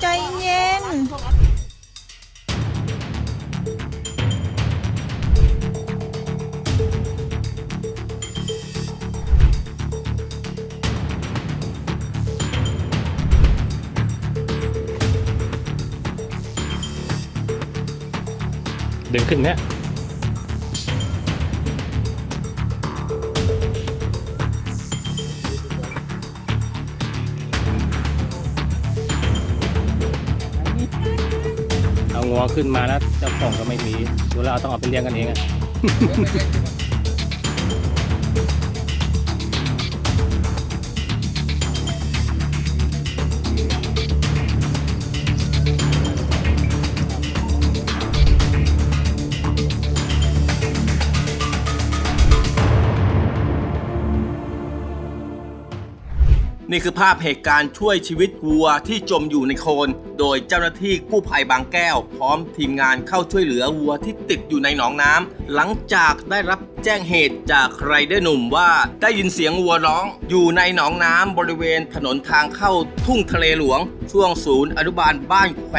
ใจเย็น ดึงขึ้นเนี่ย เอางัวขึ้นมาแล้วเจ้าของก็ไม่มีดูแล้วเราต้องเอาไปเลี้ยงกันเองอะ นี่คือภาพเหตุการณ์ช่วยชีวิตวัวที่จมอยู่ในโคลนโดยเจ้าหน้าที่กู้ภัยบางแก้ว พร้อมทีมงานเข้าช่วยเหลือวัวที่ติดอยู่ในหนองน้ำหลังจากได้รับแจ้งเหตุจากไรเดอร์หนุ่มว่าได้ยินเสียงวัวร้อง อยู่ในหนองน้ำบริเวณถนนทางเข้าทุ่งทะเลหลวง ช่วงศูนย์อนุบาลบ้านแคว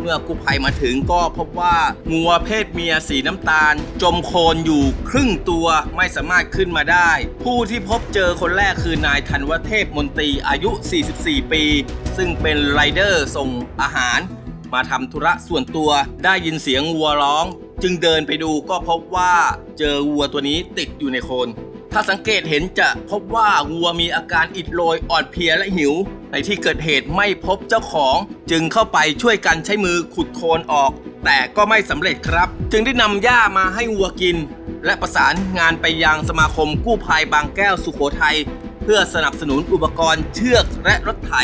เมื่อกู้ภัยมาถึงก็พบว่างัวเพศเมียสีน้ำตาล จมโคลนอยู่ครึ่งตัวไม่สามารถขึ้นมาได้ ผู้ที่พบเจอคนแรกคือนายธันวเทพมนตรีอายุ 44 ปี ซึ่งเป็นไรเดอร์ส่งอาหาร มาทำธุระส่วนตัวได้ยินเสียงวัวร้อง จึงเดินไปดูก็พบว่าเจอวัวตัวนี้ติดอยู่ในโคลน ถ้าสังเกตเห็นจะพบว่าวัวมีอาการอิดโรยอ่อนเพลียและหิว ในที่เกิดเหตุไม่พบเจ้าของ จึงเข้าไปช่วยกันใช้มือขุดโคลนออก แต่ก็ไม่สำเร็จครับ จึงได้นำหญ้ามาให้วัวกิน และประสานงานไปยังสมาคมกู้ภัยบางแก้วสุโขทัยเพื่อสนับสนุนอุปกรณ์เชือกและรถไถ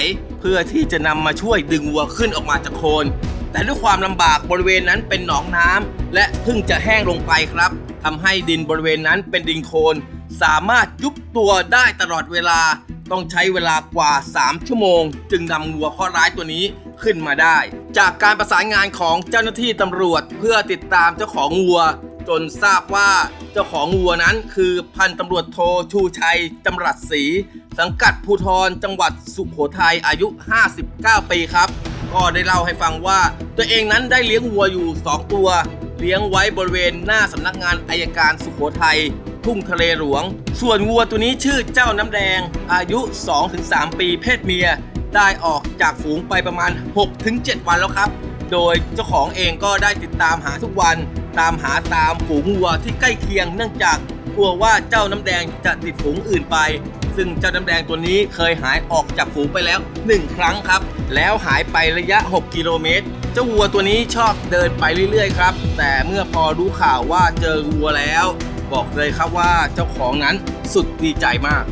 เพื่อที่จะนำมาช่วยดึงวัวขึ้นออกมาจากโคลนแต่ด้วยความลำบากบริเวณนั้นเป็นหนองน้ำและเพิ่งจะแห้งลงไปครับทำให้ดินบริเวณนั้นเป็นดินโคลน สามารถยุบตัวได้ตลอดเวลา ต้องใช้เวลากว่า 3 ชั่วโมง จึงนำวัวข้อร้ายตัวนี้ขึ้นมาได้ จากการประสานงานของเจ้าหน้าที่ตำรวจเพื่อติดตามเจ้าของวัว จนทราบว่าเจ้าของวัวนั้นคือพันตำรวจโทชูชัยจำรัดศรีสังกัดภูธรจังหวัดสุโขทัยอายุ 59 ปีครับ ก็ได้เล่าให้ฟังว่า ตัวเองนั้นได้เลี้ยงวัวอยู่ 2 ตัว เลี้ยงไว้บริเวณหน้าสำนักงานอายการสุโขทัย ทุ่งทะเลหลวง ส่วนวัวตัวนี้ชื่อเจ้าน้ำแดง อายุ 2-3 ปีเพศเมีย ได้ออกจากฝูงไปประมาณ 6-7 วันแล้วครับ โดยเจ้าของเองก็ได้ติดตามหาทุกวัน ตามหาตามฝูงวัวที่ใกล้เคียงเนื่องจากกลัวว่าเจ้าน้ำแดงจะติดฝูงอื่นไป ซึ่งเจ้าน้ำแดงตัวนี้เคยหายออกจากฝูงไปแล้ว 1 ครั้งครับ แล้วหายไประยะ 6 กิโลเมตร เจ้าวัวตัวนี้ชอบเดินไปเรื่อยๆครับ แต่เมื่อพอรู้ข่าวว่าเจอวัวแล้ว บอกเลยครับว่าเจ้าของนั้นสุดดีใจมาก